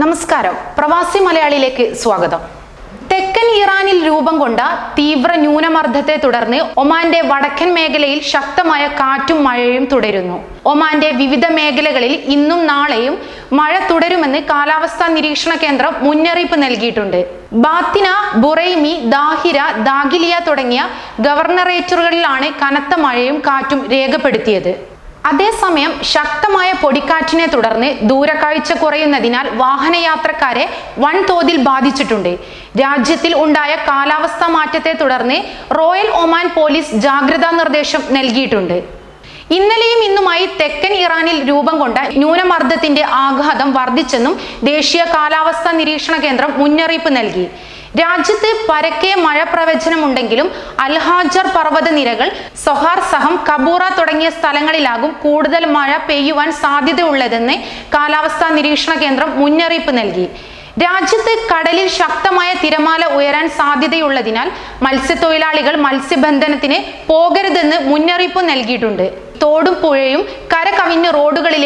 നമസ്കാരം. പ്രവാസി മലയാളിയിലേക്ക് സ്വാഗതം. തെക്കൻ ഇറാനിൽ രൂപം കൊണ്ട തീവ്ര ന്യൂനമർദ്ദത്തെ തുടർന്ന് ഒമാന്റെ വടക്കൻ മേഖലയിൽ ശക്തമായ കാറ്റും മഴയും തുടരുന്നു. ഒമാന്റെ വിവിധ മേഖലകളിൽ ഇന്നും നാളെയും മഴ തുടരുമെന്ന് കാലാവസ്ഥാ നിരീക്ഷണ കേന്ദ്രം മുന്നറിയിപ്പ് നൽകിയിട്ടുണ്ട്. ബാത്തിന ബുറൈമി ദാഹിര ദാഗിലിയ തുടങ്ങിയ ഗവർണറേറ്ററുകളിലാണ് കനത്ത മഴയും കാറ്റും രേഖപ്പെടുത്തിയത്. അതേസമയം ശക്തമായ പൊടിക്കാറ്റിനെ തുടർന്ന് ദൂരക്കാഴ്ച കുറയുന്നതിനാൽ വാഹനയാത്രക്കാരെ വൻതോതിൽ ബാധിച്ചിട്ടുണ്ട്. രാജ്യത്തിൽ ഉണ്ടായ കാലാവസ്ഥാ മാറ്റത്തെ തുടർന്ന് റോയൽ ഒമാൻ പോലീസ് ജാഗ്രതാ നിർദ്ദേശം നൽകിയിട്ടുണ്ട്. ഇന്നലെയും ഇന്നുമായി തെക്കൻ ഇറാനിൽ രൂപം കൊണ്ട ന്യൂനമർദ്ദത്തിന്റെ ആഘാതം വർദ്ധിച്ചെന്നും ദേശീയ കാലാവസ്ഥാ നിരീക്ഷണ കേന്ദ്രം മുന്നറിയിപ്പ് നൽകി. രാജ്യത്ത് പരക്കെ മഴ പ്രവചനമുണ്ടെങ്കിലും അൽഹാജർ പർവത നിരകൾ സൊഹാർ സഹം കബൂറ തുടങ്ങിയ സ്ഥലങ്ങളിലാകും കൂടുതൽ മഴ പെയ്യുവാൻ സാധ്യതയുള്ളതെന്ന് കാലാവസ്ഥാ നിരീക്ഷണ കേന്ദ്രം മുന്നറിയിപ്പ് നൽകി. രാജ്യത്ത് കടലിൽ ശക്തമായ തിരമാല ഉയരാൻ സാധ്യതയുള്ളതിനാൽ മത്സ്യത്തൊഴിലാളികൾ മത്സ്യബന്ധനത്തിന് പോകരുതെന്ന് മുന്നറിയിപ്പ് നൽകിയിട്ടുണ്ട്. തോടും പുഴയും കര കവിഞ്ഞ്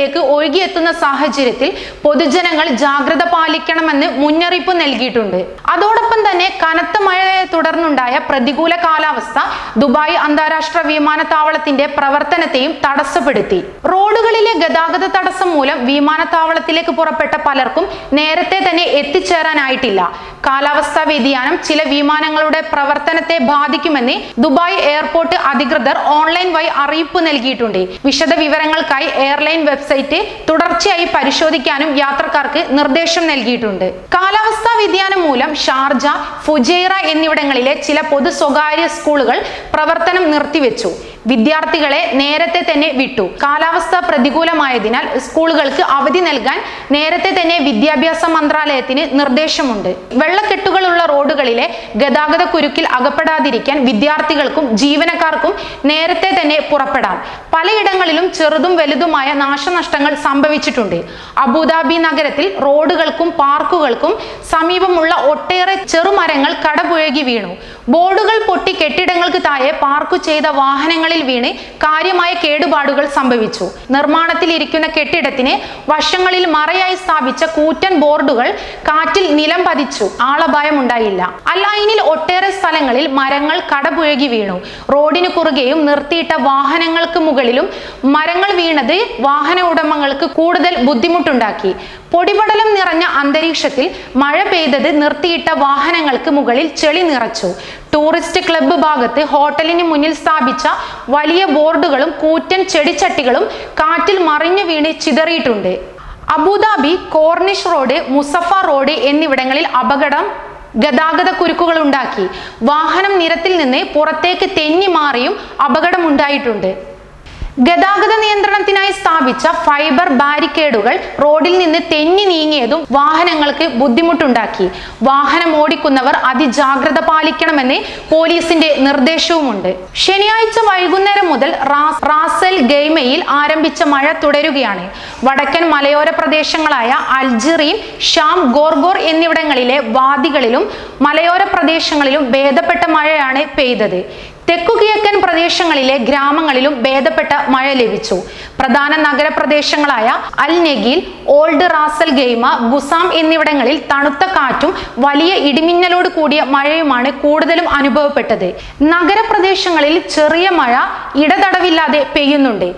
റോഡുകളിലേക്ക് ഒഴുകിയെത്തുന്ന സാഹചര്യത്തിൽ പൊതുജനങ്ങൾ ജാഗ്രത പാലിക്കണമെന്ന് മുന്നറിയിപ്പ് നൽകിയിട്ടുണ്ട്. അതോടൊപ്പം തന്നെ കനത്ത മഴയെ തുടർന്നുണ്ടായ പ്രതികൂല കാലാവസ്ഥ ദുബായ് അന്താരാഷ്ട്ര വിമാനത്താവളത്തിന്റെ പ്രവർത്തനത്തെയും തടസ്സപ്പെടുത്തി. റോഡുകളിലെ ഗതാഗത തടസ്സം മൂലം വിമാനത്താവളത്തിലേക്ക് പുറപ്പെട്ട പലർക്കും നേരത്തെ തന്നെ എത്തിച്ചേരാനായിട്ടില്ല. കാലാവസ്ഥാ വ്യതിയാനം ചില വിമാനങ്ങളുടെ പ്രവർത്തനത്തെ ബാധിക്കുമെന്ന് ദുബായ് എയർപോർട്ട് അധികൃതർ ഓൺലൈൻ വഴി അറിയിപ്പ് നൽകിയിട്ടുണ്ട്. വിശദ വിവരങ്ങൾക്കായി എയർലൈൻ വെബ്സൈറ്റ് തുടർച്ചയായി പരിശോധിക്കാനും യാത്രക്കാർക്ക് നിർദ്ദേശം നൽകിയിട്ടുണ്ട്. കാലാവസ്ഥാ വ്യതിയാനം മൂലം ഷാർജ ഫുജൈറ എന്നിവിടങ്ങളിലെ ചില പൊതു സ്വകാര്യ സ്കൂളുകൾ പ്രവർത്തനം നിർത്തിവെച്ചു. വിദ്യാർത്ഥികളെ നേരത്തെ തന്നെ വിട്ടു. കാലാവസ്ഥ പ്രതികൂലമായതിനാൽ സ്കൂളുകൾക്ക് അവധി നൽകാൻ നേരത്തെ തന്നെ വിദ്യാഭ്യാസ മന്ത്രാലയത്തിന് നിർദ്ദേശമുണ്ട്. വെള്ളക്കെട്ടുകളുള്ള റോഡുകളിലെ ഗതാഗത കുരുക്കിൽ അകപ്പെടാതിരിക്കാൻ വിദ്യാർത്ഥികൾക്കും ജീവനക്കാർക്കും നേരത്തെ തന്നെ പുറപ്പെടാം. പലയിടങ്ങളിലും ചെറുതും വലുതുമായ നാശനഷ്ടങ്ങൾ സംഭവിച്ചിട്ടുണ്ട്. അബുദാബി നഗരത്തിൽ റോഡുകൾക്കും പാർക്കുകൾക്കും സമീപമുള്ള ഒട്ടേറെ ചെറുമരങ്ങൾ കടപുഴകി വീണു. ബോർഡുകൾ പൊട്ടി കെട്ടിടങ്ങൾക്ക് താഴെ പാർക്ക് ചെയ്ത വാഹനങ്ങളിൽ വീണ് കാര്യമായ കേടുപാടുകൾ സംഭവിച്ചു. നിർമ്മാണത്തിൽ ഇരിക്കുന്ന കെട്ടിടത്തിന് വശങ്ങളിൽ മറയായി സ്ഥാപിച്ച കൂറ്റൻ ബോർഡുകൾ കാറ്റിൽ നിലം പതിച്ചു. ആളപായമുണ്ടായില്ല അലൈനിൽ ഒട്ടേറെ സ്ഥലങ്ങളിൽ മരങ്ങൾ കടപുഴകി വീണു. റോഡിന് കുറുകെയും നിർത്തിയിട്ട വാഹനങ്ങൾക്ക് മുകളിലും മരങ്ങൾ വീണത് വാഹന ഉടമകൾക്ക് കൂടുതൽ ബുദ്ധിമുട്ടുണ്ടാക്കി. പൊടിപടലം നിറഞ്ഞ അന്തരീക്ഷത്തിൽ മഴ പെയ്തത് നിർത്തിയിട്ട വാഹനങ്ങൾക്ക് മുകളിൽ ചെളി നിറച്ചു. ടൂറിസ്റ്റ് ക്ലബ്ബ് ഭാഗത്ത് ഹോട്ടലിന് മുന്നിൽ സ്ഥാപിച്ച വലിയ ബോർഡുകളും കൂറ്റൻ ചെടിച്ചട്ടികളും കാറ്റിൽ മറിഞ്ഞു വീണ് ചിതറിയിട്ടുണ്ട്. Abu Dhabi corniche road Musaffah road എന്നിവിടങ്ങളിൽ അപകടം ഗതാഗത കുരുക്കുകൾ ഉണ്ടാക്കി. വാഹനം നിരത്തിൽ നിന്ന് പുറത്തേക്ക് തെന്നി മാറിയും അപകടമുണ്ടായിട്ടുണ്ട്. ഗതാഗത നിയന്ത്രണത്തിനായി സ്ഥാപിച്ച ഫൈബർ ബാരിക്കേഡുകൾ റോഡിൽ നിന്ന് തെന്നി നീങ്ങിയതും വാഹനങ്ങൾക്ക് ബുദ്ധിമുട്ടുണ്ടാക്കി. വാഹനം ഓടിക്കുന്നവർ അതിജാഗ്രത പാലിക്കണമെന്ന് പോലീസിന്റെ നിർദ്ദേശവുമുണ്ട്. ശനിയാഴ്ച വൈകുന്നേരം മുതൽ റാസൽ ഗെയ്മയിൽ ആരംഭിച്ച മഴ തുടരുകയാണ്. വടക്കൻ മലയോര പ്രദേശങ്ങളായ അൽജിറീം ഷാം ഗോർഗോർ എന്നിവിടങ്ങളിലെ വാദികളിലും മലയോര പ്രദേശങ്ങളിലും ഭേദപ്പെട്ട മഴയാണ് പെയ്തത്. തെക്കുകിഴക്കൻ പ്രദേശങ്ങളിലെ ഗ്രാമങ്ങളിലും ഭേദപ്പെട്ട മഴ ലഭിച്ചു. പ്രധാന നഗരപ്രദേശങ്ങളായ അൽ നെഗീൽ ഓൾഡ് റാസൽ ഗെയ്മ ഗുസാം എന്നിവിടങ്ങളിൽ തണുത്ത കാറ്റും വലിയ ഇടിമിന്നലോട് കൂടിയ മഴയുമാണ് കൂടുതലും അനുഭവപ്പെട്ടത്. നഗരപ്രദേശങ്ങളിൽ ചെറിയ മഴ ഇടതടവില്ലാതെ പെയ്യുന്നുണ്ട്.